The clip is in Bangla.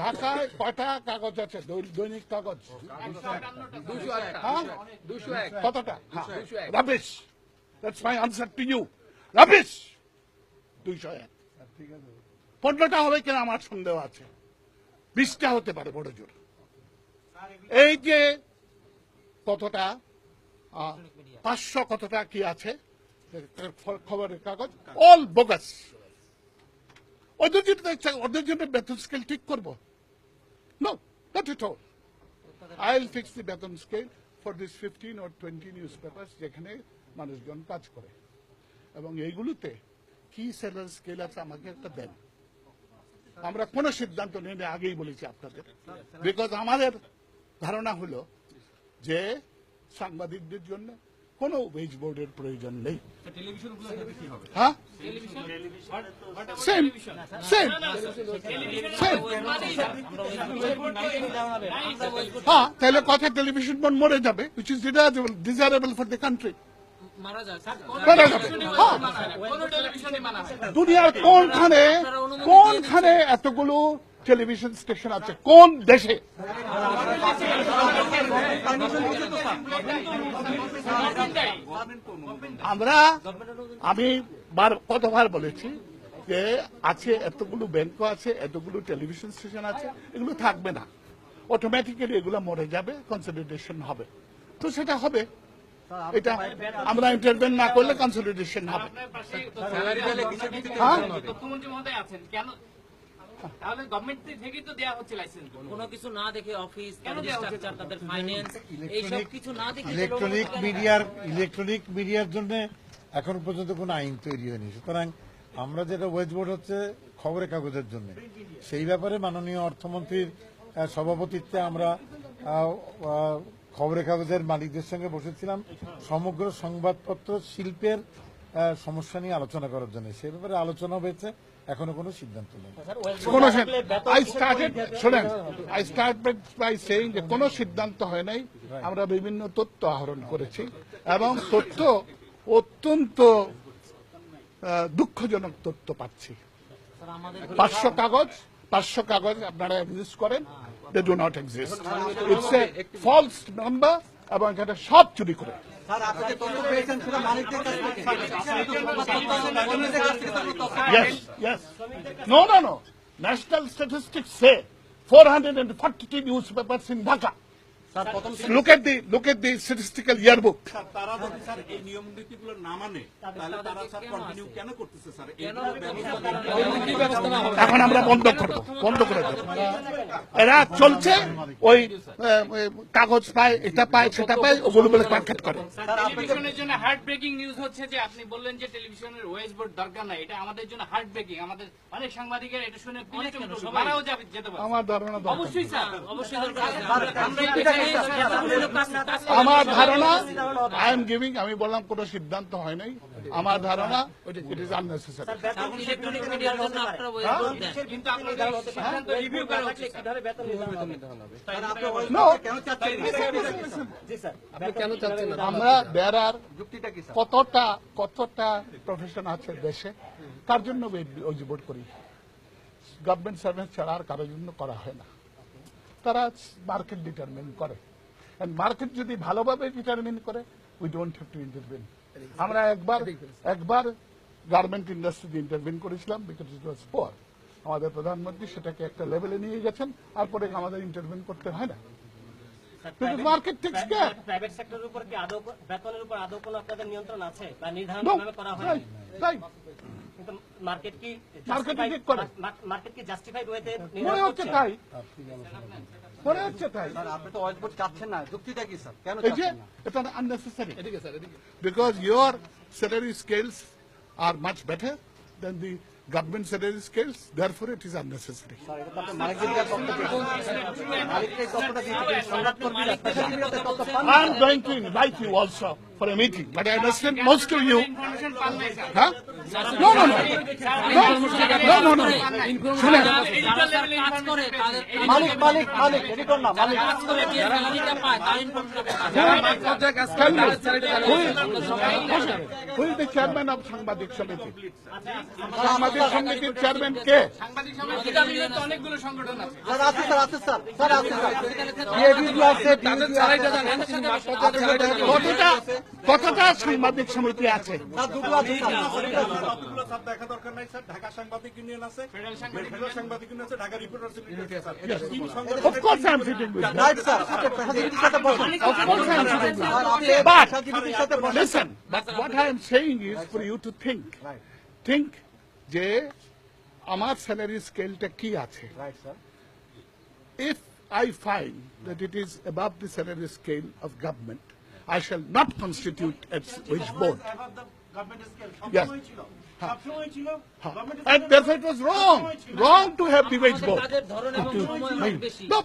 ঢাকায় কয়টা কাগজ আছে? দৈনিক কাগজ? হ্যাঁ? কতটা? রাবিশ। দুইশো এক। পনেরোটা হবে কিনা আমার সন্দেহ আছে। বিশটা হতে পারে, বড় জোর। এই যে কতটা পাঁচশো কতটা কি আছে? খবরের কাগজ? অল বোগাস ওদের জন্য ওদের জন্য বেতন স্কেল ঠিক করব? No not at all I'll fix the beton scale for this fifteen or twenty news paper যেখানে মানুষজন কাজ করে। এবং এইগুলোতে কি স্যালারি স্কেল আছে আমাকে একটা দেন। আমরা কোনো সিদ্ধান্ত নিই, আগেই বলেছি আপনাদের। বিকজ আমাদের ধারণা হলো যে সাংবাদিকদের জন্য কোনো ওয়েজ বোর্ডের প্রয়োজন নেই হ্যাঁ সেম সেম সেম হ্যাঁ তাহলে কথা টেলিভিশন বোর্ড মরে যাবে which is desirable desirable for the country মারা যাবে হ্যাঁ মানা হয় দুনিয়ার কোনখানে কোনখানে এতগুলো টেলিভিশন স্টেশন আছে কোন দেশে আমরা আমি বার কতবার বলেছি যে আছে এতগুলো ব্যাংকও আছে এতগুলো টেলিভিশন স্টেশন আছে এগুলো থাকবে না। অটোমেটিক্যালি এগুলো মরে যাবে কনসলিডেশন হবে। তো সেটা হবে। এটা আমরা ইন্টারভেন না করলে কনসলিডেশন হবে। তাহলে গভর্নমেন্ট তো দেওয়া হচ্ছে লাইসেন্স কোনো কিছু না দেখে অফিস? স্ট্রাকচার তাদের ফাইন্যান্স এইসব কিছু না দেখে ইলেকট্রনিক মিডিয়ার ইলেকট্রনিক মিডিয়ার জন্য এখন পর্যন্ত কোনো আইন তৈরি হয়নি। সুতরাং আমরা যেটা ওয়েজ বোর্ড হচ্ছে খবরের কাগজের জন্য। সেই ব্যাপারে মাননীয় অর্থমন্ত্রীর সভাপতিত্বে আমরা খবরের কাগজের মালিকদের সঙ্গে বসেছিলাম। সমগ্র সংবাদপত্র শিল্পের সমস্যা নিয়ে আলোচনা করার জন্য। সে ব্যাপারে আলোচনা হয়েছে এখনও কোনো সিদ্ধান্ত নেই। কোন আই স্টার্টেড শোনেন আই স্টার্টেড বাই সেইং যে কোনো সিদ্ধান্ত হয় নাই। আমরা বিভিন্ন তথ্য আহরণ করেছি এবং তথ্য অত্যন্ত আহ, দুঃখজনক তথ্য পাচ্ছি। পাঁচশো কাগজ পাঁচশো কাগজ আপনারা এক্সিস্ট করেন they do not exist it's a false number এবং এটা সব চুরি করে। Yes, yes. No, no, no. National statistics say 442 newspapers in Dhaka. Look at the look at the statistical yearbook. তারা যদি স্যার এই নিয়ম নীতিগুলো না মানে তাহলে তারা স্যার কন্টিনিউ কেন করতেছে স্যার? এখন আমরা বন্ধ করব বন্ধ করে দেব। এরা চলছে ওই কাগজ পায় এটা পায় সেটা পায় ওগুলো বলে মার্কেট করে। টেলিভিশনের জন্য হার্ট ব্রেকিং নিউজ হচ্ছে যে আপনি বললেন যে টেলিভিশনের ওয়েজ বোর্ড দরকার নাই। এটা আমাদের জন্য হার্ট ব্রেকিং আমাদের অনেক সাংবাদিকের এটা শুনে মারাও যাবে যেতে পারে। আমার ধারণা অবশ্যই স্যার। অবশ্যই দরকার। আমরা আমার ধারণা আই এম গিভিং আমি বললাম কোনো সিদ্ধান্ত হয় নাই। আমার ধারণা ইট ইজ আননেসেসারি আমরা দেয়ার আর কতটা কতটা প্রফেশন আছে দেশে তার জন্য ওই বোর্ড করি। গভর্নমেন্ট সার্ভিস ছাড়া আর কারোর জন্য করা হয় না। তারা মার্কেট ডিটারমিন করে। মার্কেট যদি ভালোভাবে ডিটারমিন করে we don't have to intervene আমরা একবার একবার গার্মেন্ট ইন্ডাস্ট্রিতে ইন্টারভিন করেছিলাম বিকজ ইট ওয়াজ পোয়ার আমাদের প্রধানমন্ত্রী সেটাকে একটা লেভেলে নিয়ে গেছেন তারপরে আমাদের ইন্টারভিন করতে হয় না। মার্কেট টেক্স কেয়ার প্রাইভেট সেক্টরের উপর কি আদৌ বেতনের উপর আদৌ কোনো আপনাদের নিয়ন্ত্রণ আছে? বা নির্ধারণ করা হয় right, right. কিন্তু মার্কেট কি মার্কেট কি জাস্টিফাইড ওয়েতে মনে হচ্ছে তাই। মনে হচ্ছে তাই। আপনি তো অজবোট চাচ্ছেন না। যুক্তিটা কি স্যার? কেন এই যে এটা unnecessary because your salary scales are much better than the government salary scales therefore it is unnecessary মালিকদের পক্ষ থেকে মালিককে তথ্যটা দিতে সংবাদ কর্মীরা I am going to invite you also for a meeting, but I understand most of you, huh? No, no, no. No, no, no, no. শুনেন, মালিক মালিক মালিক এডিটর না মালিক। কাজ করে যে স্যালারিটা পায় তার information tell me, who is- who is the chairman of সাংবাদিক সমিতি? সাংবাদিক সমিতির চেয়ারম্যান কে? অনেকগুলো সংগঠন আছে। স্যার আছে স্যার আছে স্যার। স্যার আছে স্যার। আছে কতটা কতটা সাংবাদিক সমিতি আছে? যে আমার স্যালারি স্কেলটা কি আছে? Right sir if I find that it is above the salary scale of government, I shall not constitute a wage board. Yes. And therefore it was wrong, wrong to have the wage board. No,